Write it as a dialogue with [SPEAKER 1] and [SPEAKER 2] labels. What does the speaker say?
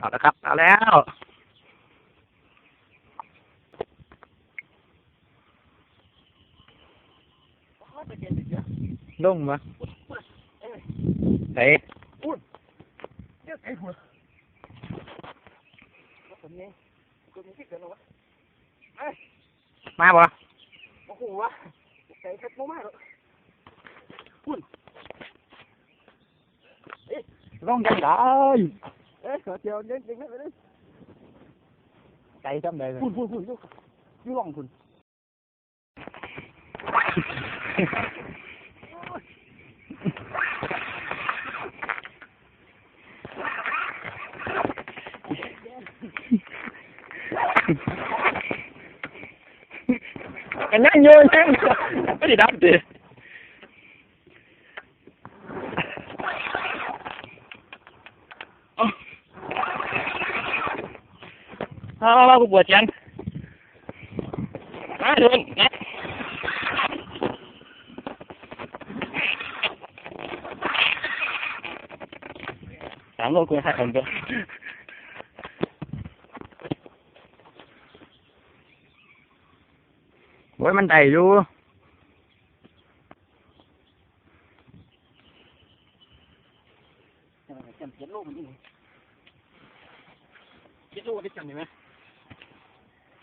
[SPEAKER 1] เอาละครับเอาแล้วลงมาเฮ้ย
[SPEAKER 2] เจ้าไอ้หัวคนนี้คนนี้ที่เกิดหรอวะ
[SPEAKER 1] มาบ่
[SPEAKER 2] โอ้โหวะใส่เพชรมากๆหรอก
[SPEAKER 1] ลงยังได้
[SPEAKER 2] เอ๊ะขอเจียวเล่นจริงไหมไปเลย
[SPEAKER 1] ใจจำได้เลย
[SPEAKER 2] พุ่นพุ่นพุ่นยุ่งยุ่งลองพุ่น
[SPEAKER 1] กันนั่งโยนนั่งไม่ได้ดับดิ เอาเอาเอากูปวดจังมาโดนนะ